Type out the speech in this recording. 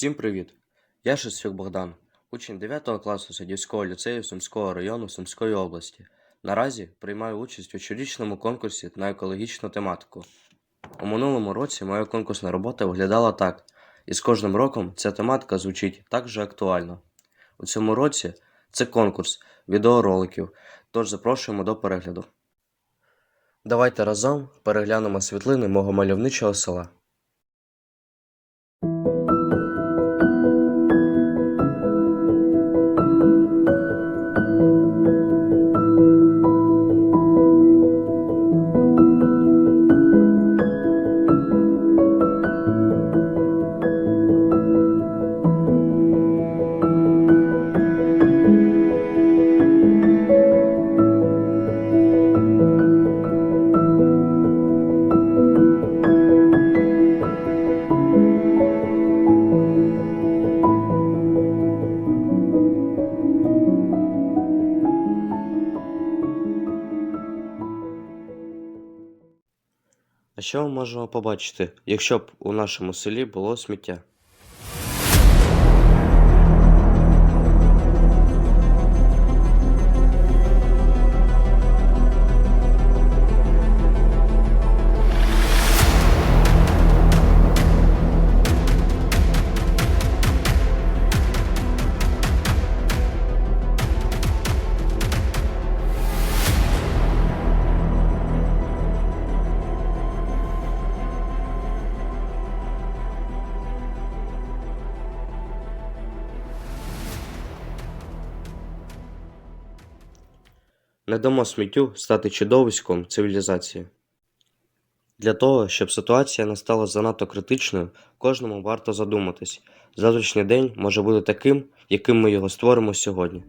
Всім привіт! Я Шестюк Богдан, учень 9 класу Садівського ліцею Сумського району Сумської області. Наразі приймаю участь у щорічному конкурсі на екологічну тематику. У минулому році моя конкурсна робота виглядала так, і з кожним роком ця тематика звучить так же актуально. У цьому році це конкурс відеороликів, тож запрошуємо до перегляду. Давайте разом переглянемо світлини мого мальовничого села. А що ми можемо побачити, якщо б у нашому селі було сміття? Не дамо сміттю стати чудовиськом цивілізації. Для того, щоб ситуація не стала занадто критичною, кожному варто задуматись. Завтрашній день може бути таким, яким ми його створимо сьогодні.